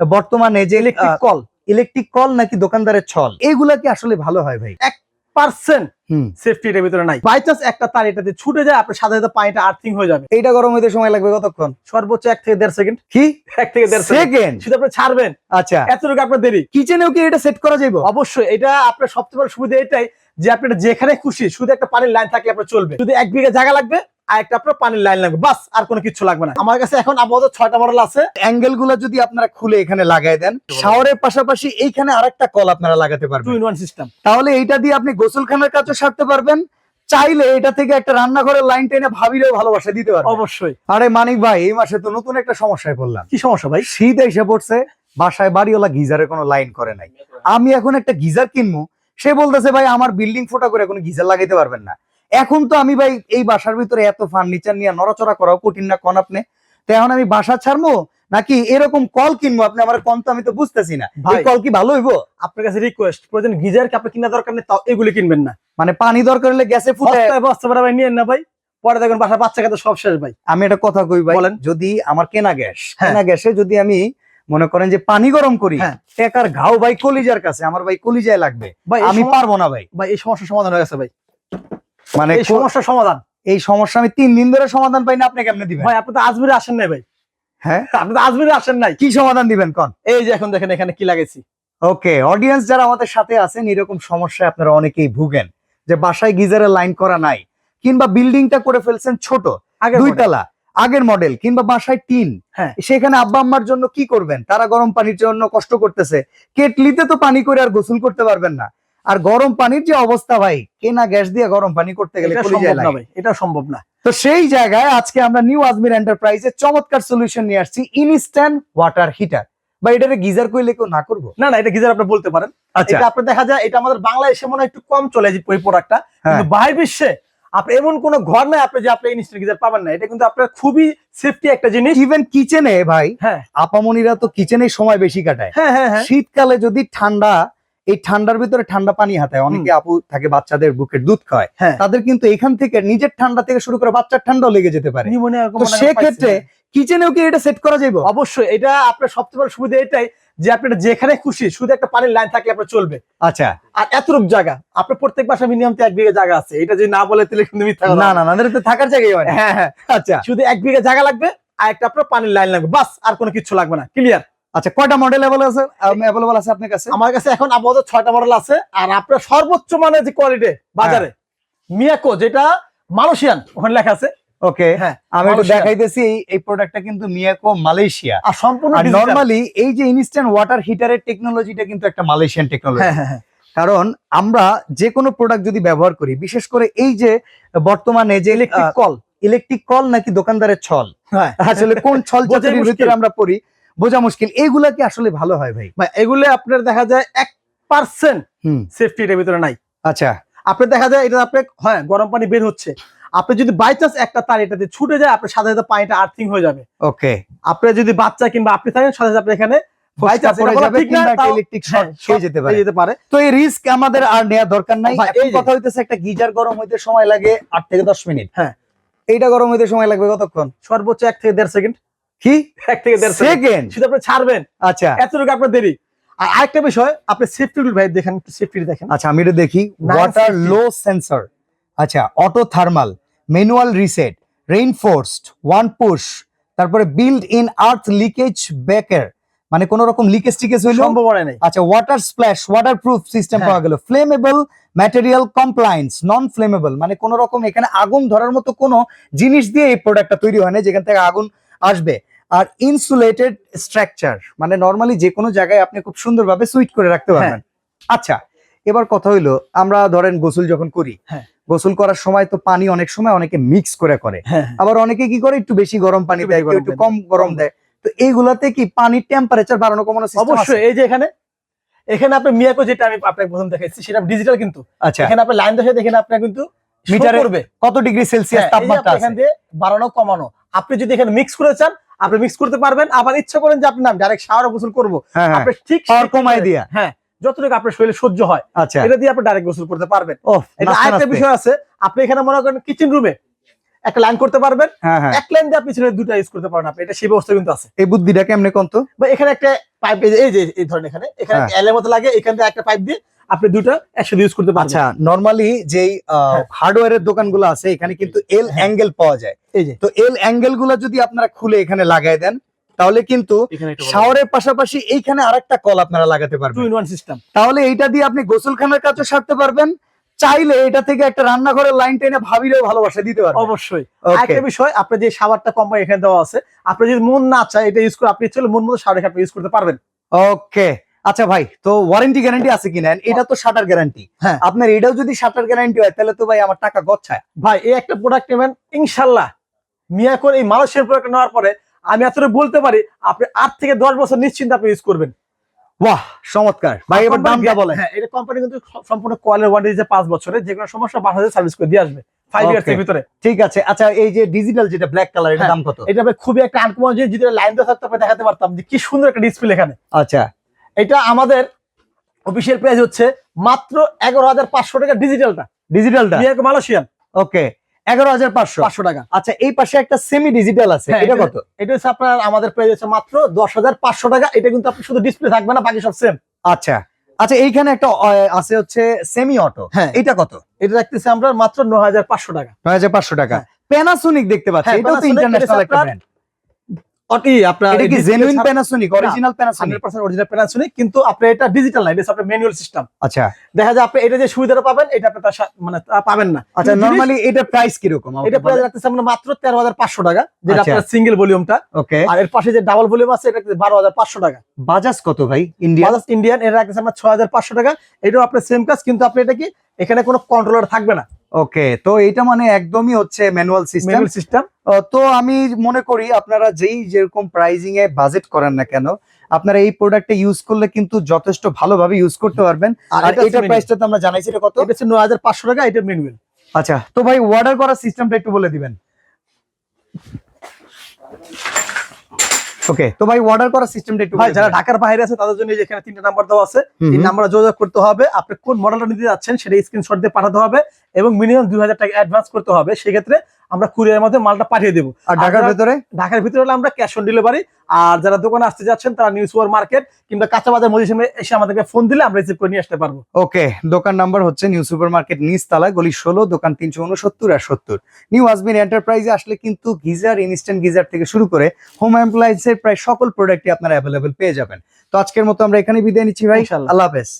বর্তমানে যে electric call electric call নাকি দোকানদারের ছল? এইগুলা কি আসলে ভালো হয় ভাই? পার্সেন্ট হুম। সেফটি এর ভিতরে নাই। বাই চান্স একটা তার এটাতে ছুটে যায় আপনার সাথে সাথে পানিটা আর্থিং হয়ে যাবে। এইটা গরম হইতে সময় লাগবে কতক্ষণ? সর্বোচ্চ এক থেকে দেড় সেকেন্ড কি? এক থেকে দেড় সেকেন্ড শুধু আপনি ছাড়বেন। আচ্ছা। এতটুকু আপনার দেরি। কিচেনেও কি এটা সেট করা যাবে অবশ্যই। এটা আপনার সবচেয়ে বড় সুবিধা এটাই যে আপনি যেখানে খুশি শুধু একটা পানির লাইন থাকলে আপনার চলবে। শুধু এক বিঘা জায়গা লাগবে আর একটা আপনার পানির লাইন লাগবে। বাস আর কোনো কিছু লাগবে না। আমার কাছে এখন আপাতত ছয়টা মডেল আছে। অ্যাঙ্গেলগুলো যদি আপনারা খুলে এখানে লাগাই দেন শাওয়ারের পাশাপাশি এইখানে আরেকটা কল আপনারা লাগাতে টু পারবেন ইন ওয়ান সিস্টেম তাহলে এইটা দিয়ে আপনি গোসলখানার কাজও সারতে পারবেন। চাইলে এটা থেকে একটা রান্নাঘরের লাইন টেনে ভাবিরেও ভালোবাসা দিতে পারবেন। অবশ্যই। আরে মানিক ভাই এই মাসে তো নতুন একটা সমস্যায় পড়লাম। কি সমস্যা ভাই? শীত এসে পড়ছে বাসায় বাড়িওয়ালা গিজারের কোনো লাইন করে নাই। আমি এখন একটা গিজার কিনবো সে বলতেছে ভাই আমার বিল্ডিং ফোটা করে কোনো গিজার লাগাইতে পারবেন না। এখন তো আমি ভাই এই বাসার ভিতরে এত ফার্নিচার নিয়ে নড়াচড়া করাও কঠিন না কন আপনি? তো এখন আমি বাসা ছাড়বো নাকি এরকম কল কিনবো? আপনি আমার কল তো আমি তো বুঝতেছি না। ভাই। এই কল কি ভালো হইবো? আপনার কাছে রিকোয়েস্ট প্রয়োজন গিজার কাপড় কিনা দরকার নেই তাও এগুলি কিনবেন না। মানে পানি দরকার হলে গ্যাসে ফুটে বস্তা ভাই নিয়েন না ভাই। পরে দেখবেন বাসা বাচ্চা কাছে সব শেষ ভাই। আমি একটা কথা কই ভাই বলেন। যদি আমার কেনা গ্যাস হ্যাঁ। কেনা গ্যাসে যদি আমি মনে করেন যে পানি গরম করি হ্যাঁ। টেকার ঘাও ভাই কলিজার কাছে আমার ভাই কলিজায় লাগবে। ভাই আমি পারব না ভাই। ভাই এই সমস্যার সমাধান হয়ে গেছে ভাই। মানে এই সমস্যার সমাধান। এই সমস্যা আমি তিন দিন ধরে সমাধান পাই না আপনি কেমনে দিবেন? ভাই আপনি তো আজমিরে আসেন নাই ভাই। হ্যাঁ? আপনি তো আজমিরে আসেন নাই। কি সমাধান দিবেন কোন? এই যে এখন দেখেন এখানে কি লাগাইছি? ওকে অডিয়েন্স যারা আমাদের সাথে আছেন এরকম সমস্যায় আপনারা অনেকেই ভুগেন যে বাসায় গিজারের লাইন করা নাই কিংবা বিল্ডিংটা করে ফেলছেন ছোট আগে দুই তলা আগের মডেল কিংবা বাসায় টিন। হ্যাঁ। সেখানে আব্বা আম্মার জন্য কি করবেন? তারা গরম পানির জন্য কষ্ট করতেছে। কেটলিতে তো পানি করে আর গোসল করতে পারবেন না। আর গরম পানির যে অবস্থা ভাই কেনা গ্যাস দিয়ে গরম পানি করতে গেলে এটা সম্ভব না তো সেই জায়গায় আজকে আমরা নিউ আজমির এন্টারপ্রাইজে চমৎকার সলিউশন নিয়ে আসছি ইনস্ট্যান্ট ওয়াটার হিটার বা এটারে গিজার কইলে কেউ না করব? না না এটা গিজার আপনি বলতে পারেন। আচ্ছা। আপনি দেখা যায় এটা আমাদের বাংলাদেশে মনে হয় একটু কম চলে যে ওই প্রোডাক্টটা। কিন্তু বাইরে বিশ্বে আপনি এমন কোন ঘর নাই আপনি যে আপনি ইনস্ট্যান্ট গিজার পাবেন না। এটা কিন্তু আপনার খুবই সেফটি একটা জিনিস। ইভেন কিচেনে ভাই হ্যাঁ। আপামনিরা তো কিচেনে সময় বেশি কাটায়। হ্যাঁ হ্যাঁ হ্যাঁ। শীতকালে যদি ঠান্ডা এই ঠান্ডার ভিতরে ঠান্ডা পানি হাতায় অনেকে আপু থাকে বাচ্চাদের বুকের দুধ খায় হ্যাঁ। তাদের কিন্তু এখান থেকে নিজের ঠান্ডা থেকে শুরু করে বাচ্চার ঠান্ডাও লেগে যেতে পারে। সেক্ষেত্রে কিচেনেও কি এটা সেট করা যাবে অবশ্যই এটা আপনার সবচেয়ে বড় সুবিধা এটাই যে আপনি এটা যেখানে খুশি শুধু একটা পানির লাইন থাকলে আপনার চলবে। আচ্ছা। আর এতরূপ জায়গা আপনার প্রত্যেক বাসা মিনিমাম এক বিঘা জায়গা আছে। এটা যদি না বলে তাহলে কিন্তু মিথ্যা না না না এদের তো থাকার জায়গায় হয় হ্যাঁ হ্যাঁ। আচ্ছা। শুধু এক বিঘা জায়গা লাগবে আর একটা আপনার পানির লাইন লাগবে। বাস আর কোনো কিছু লাগবে না। ক্লিয়ার আচ্ছা কয়টা মডেল আছে? অ্যাভেলেবল আছে আপনার কাছে? আমার কাছে এখন আপাতত ছয়টা মডেল আছে আর আপনার সর্বোচ্চ মানের যে কোয়ালিটি বাজারে মিয়াকো যেটা মালয়েশিয়ান ওখানে লেখা আছে। ওকে হ্যাঁ আমি একটু দেখাইতেছি এই প্রোডাক্টটা কিন্তু মিয়াকো মালয়েশিয়া আর সম্পূর্ণ নরমালি এই যে ইনস্ট্যান্ট ওয়াটার হিটারের টেকনোলজিটা কিন্তু একটা মালয়েশিয়ান টেকনোলজি হ্যাঁ হ্যাঁ হ্যাঁ। কারণ আমরা যে কোনো প্রোডাক্ট যদি ব্যবহার করি বিশেষ করে এই যে বর্তমানে যে ইলেকট্রিক কল ইলেকট্রিক কল নাকি দোকানদারের ছল? হ্যাঁ। আসলে কোন ছল ভিতরে আমরা পড়ি বোঝা মুশকিল। এইগুলা কি আসলে ভালো হয় ভাই? এগুলো আপনার দেখা যায় এক পার্সেন্ট সেফটি এর ভিতরে নাই। আচ্ছা। আপনার দেখা যায় এটা আপনি হ্যাঁ গরম পানি বের হচ্ছে। আপনি যদি বাই চান্স একটা তার এটাতে ছুটে যায় আপনার সাথে সাথে পানিটা আর্থিং হয়ে যাবে। ওকে। আপনার যদি বাচ্চা কিংবা আপনি থাকেন সাথে সাথে আপনি এখানে by chance এটা বলা ঠিক না, তাও- ইলেকট্রিক শর্ট খেয়ে যেতে পারে। যেতে পারে। তো এই রিস্ক আমাদের আর নেওয়ার দরকার নাই। ভাই, এখন এই যে- কথা হইতেছে একটা গিজার গরম হইতে সময় লাগে আট থেকে দশ মিনিট। হ্যাঁ। এইটা গরম হইতে সময় লাগবে কতক্ষণ? সর্বোচ্চ এক থেকে দেড় সেকেন্ড। কি? এক থেকে দেড় সেকেন্ড। শুধু আপনি ছাড়বেন। আচ্ছা। এতটুকু আপনার দেরি। আর আরেকটা বিষয় আপনি সেফটি ভাই দেখেন সেফটি দেখেন। আচ্ছা আমি এটা দেখি। ওয়াটার লো সেন্সর আচ্ছা auto thermal manual reset reinforced one push তারপরে বিল্ড ইন আর্থ লিকেজ ব্যাকের মানে কোন রকম লিকেজ টিকেজ হইল সম্ভাবনা নেই। আচ্ছা water splash water proof system. পাওয়া গেল। Flammable material compliance non flammable মানে কোন রকম এখানে আগুন ধরার মতো কোনো জিনিস দিয়ে এই প্রোডাক্টটা তৈরি হয় না যেখান থেকে আগুন আসবে। আর ইনসুলেটেড স্ট্রাকচার মানে নর্মালি যে কোনো জায়গায় আপনি খুব সুন্দরভাবে সুইট করে রাখতে হ্যাঁ। পারবেন। আচ্ছা এবার কথা হইল আমরা ধরেন গোসল যখন করি হ্যাঁ। গোসল করার সময় তো পানি অনেক সময় অনেকে মিক্স করে করে। হ্যাঁ আবার অনেকে কি করে একটু বেশি গরম পানি দেয় একটু কম গরম দেয়। তো এইগুলাতে কি পানির টেম্পারেচার বাড়ানো কমানো? অবশ্যই এই যে এখানে এখানে আপনি মিয়াকো যেটা আমি আপনাকে প্রথম দেখাচ্ছি সেটা ডিজিটাল কিন্তু। আচ্ছা। এখানে আপনি লাইন দেখে দেখেন আপনার কিন্তু মিটারে কত ডিগ্রি সেলসিয়াস তাপমাত্রা আছে? এখান দিয়ে বাড়ানো কমানো। আপনি যদি এখানে মিক্স করে চান আপনি মিক্স করতে পারবেন। আবার ইচ্ছা করেন যে আপনি না ডাইরেক্ট শাওয়ার গোসল করব। হ্যাঁ হ্যাঁ। আপনি ঠিক সেই দিয়া। হ্যাঁ যতটুকু আপনার শরীরে সহ্য হয় আচ্ছা। এটা দিয়ে আপনি ডাইরেক্ট গোসল করতে পারবেন। এটা আরেকটা বিষয় আছে আপনি এখানে মনে করেন কিচেন রুমে একটা লাইন করতে পারবেন। হ্যাঁ এক লাইন দিয়ে আপনি ছেড়ে দুটো ইউজ করতে পারেন আপনি। এটা সেই ব্যবস্থা কিন্তু আছে। এই বুদ্ধিটা কেমনে কোন তো বা এখানে একটা পাইপ এই যে এই ধরেন এখানে। এখানে। এলের মতো লাগে এখান থেকে একটা পাইপ দিয়ে আপনি দুটো একসাথে ইউজ করতে পারবেন। আচ্ছা নরমালি যেই হ্যাঁ। হার্ডওয়্যারের দোকানগুলো আছে এখানে কিন্তু এল। অ্যাঙ্গেল পাওয়া যায়। এই যে। তো এল অ্যাঙ্গেলগুলো যদি আপনারা খুলে এখানে লাগাই দেন তাহলে কিন্তু শাওয়ারের পাশাপাশি এইখানে আরেকটা কল আপনারা লাগাতে টু পারবেন ইন ওয়ান সিস্টেম তাহলে এইটা দিয়ে আপনি গোসলখানার কাজও সারতে পারবেন। চাইলে এটা থেকে একটা রান্নাঘরের লাইন টেনে ভাবিরেও ভালোবাসা দিতে পারবেন। অবশ্যই। একটা বিষয় আপনার যে সাবারটা কোম্পানি এখানে দেওয়া আছে আপনি যদি মন না চায় এটা ইউজ করে আপনি চলে মন মতো সাবার আপনি ইউজ করতে পারবেন। ওকে আচ্ছা ভাই তো ওয়ারেন্টি গ্যারান্টি আছে কিনা? এটা তো শাটার গ্যারান্টি হ্যাঁ। আপনার এটাও যদি শাটার গ্যারান্টি হয় তাহলে তো ভাই আমার টাকা গচ্ছায়। ভাই এই একটা প্রোডাক্ট নেবেন ইনশাল্লাহ মিয়া করে এই মালয়েশিয়ার প্রোডাক্ট নেওয়ার পরে আমি এতটা বলতে পারি আপনি আট থেকে দশ বছর নিশ্চিন্তে আপনি ইউজ করবেন। বাহ চমৎকার। ভাই এবার দামটা বলে হ্যাঁ এটা কোম্পানি কিন্তু সম্পূর্ণ কোয়ালের ওয়ারেন্টি দিচ্ছে পাঁচ বছরে যে কোনো সমস্যা বাসা সার্ভিস করে দিয়ে আসবে ফাইভ ইয়ার্স এর ভিতরে। ঠিক আছে। আচ্ছা এই যে ডিজিটাল যেটা ব্ল্যাক কালার এটা। দাম কত? এটা খুবই একটা আনকমন জিনিস যদি লাইন থাকতো দেখাতে পারতাম যে কি সুন্দর একটা ডিসপ্লে এখানে। আচ্ছা। এটা আমাদের অফিসিয়াল প্রাইস হচ্ছে মাত্র এগারো হাজার পাঁচশো টাকা ডিজিটালটা ডিজিটালটা মালয়েশিয়ান ওকে এগারো হাজার পাঁচশো। পাঁচশো টাকা। আচ্ছা এই পাশে একটা সেমি ডিজিটাল আছে হ্যাঁ, এটা কত? এটা হচ্ছে আপনার আমাদের প্রাইস হচ্ছে মাত্র দশ হাজার পাঁচশো টাকা। এটা কিন্তু আপনি শুধু ডিসপ্লে থাকবে না বাকি সব সেম আচ্ছা আচ্ছা এইখানে একটা আছে হচ্ছে সেমি অটো হ্যাঁ। এটা কত? এটা রাখতেছি আমরা মাত্র ন হাজার পাঁচশো টাকা। নয় হাজার পাঁচশো টাকা। প্যানাসোনিক দেখতে পাচ্ছি এটাও তো ইন্টারন্যাশনাল একটা ব্র্যান্ড অটি আপনার এটা কি genuine Panasonic original Panasonic hundred percent original Panasonic কিন্তু আপনি এটা ডিজিটাল না এটা আপনার ম্যানুয়াল সিস্টেম আচ্ছা। দেখা যায় আপনি এটা যে সুবিধাটা পাবেন এটা আপনি মানে পাবেন না। আচ্ছা নরমালি এটা প্রাইস কীরকম? এটা প্রাইস রাখতেছে আমরা মাত্র তেরো হাজার পাঁচশো টাকা যেটা আচ্ছা। আপনার সিঙ্গেল ভলিউমটা ওকে আর এর পাশে যে ডাবল ভলিউম আছে এটা বারো হাজার পাঁচশো টাকা। বাজাজ কত ভাই? বাজাজ ইন্ডিয়ান এটা রাখতেছে আমরা ছয় হাজার পাঁচশো টাকা। এটাও আপনার সেম কাজ কিন্তু আপনি এটা কি এখানে কোনো কন্ট্রোলার থাকবে না। ওকে তো এটা মানে একদমই হচ্ছে ম্যানুয়াল সিস্টেম সিস্টেম তো আমি মনে করি আপনারা যেই যেরকম প্রাইজিং এ বাজেট করেন না কেন আপনারা এই প্রোডাক্টটা ইউজ করলে কিন্তু যথেষ্ট ভালোভাবে ইউজ করতে পারবেন। আর এটার প্রাইসটা তো আমরা জানাইছি এটা কত? এটা হচ্ছে নয় হাজার পাঁচশো টাকা এটা ম্যানুয়াল আচ্ছা তো ভাই অর্ডার করার সিস্টেমটা একটু বলে দিবেন। ওকে তো ভাই অর্ডার করার সিস্টেমটা একটু ভাই যারা ঢাকার বাইরে আছে তাদের জন্য এখানে তিনটা নাম্বার দেওয়া আছে তিন এই নাম্বারে যোগাযোগ করতে হবে। আপনি কোন মডেলটা নিতে যাচ্ছেন সেটা স্ক্রিনশট দিয়ে পাঠাতে হবে এবং মিনিমাম দুই হাজার টাকা অ্যাডভান্স করতে হবে। সেক্ষেত্রে আমরা কুরিয়ার মধ্যে মালটা পাঠিয়ে দেবো। আর ঢাকার ভেতরে? ঢাকার ভিতরে হলে আমরা ক্যাশ অন ডেলিভারি আর যারা দোকানে আসতে যাচ্ছেন তারা নিউ সুপার মার্কেট কিংবা কাঁচা বাজার মজিসিমে এসে আমাদেরকে ফোন দিলে আমরা রিসিভ করে নিয়ে আসতে পারব। ওকে দোকান নাম্বার হচ্ছে নিউ সুপার মার্কেট নিচতলা গলি ষোলো দোকান তিনশো উনসত্তর আর সত্তর। নিউ আজমিন এন্টারপ্রাইজে আসলে কিন্তু গিজার ইনস্ট্যান্ট গিজার থেকে শুরু করে হোম এর প্রায় সকল প্রোডাক্টই আপনারা অ্যাভেলেবেল পেয়ে যাবেন। তো আজকের মতো আমরা এখানে বিদায় নিচ্ছি ভাই। আল্লাহ হাফেজ।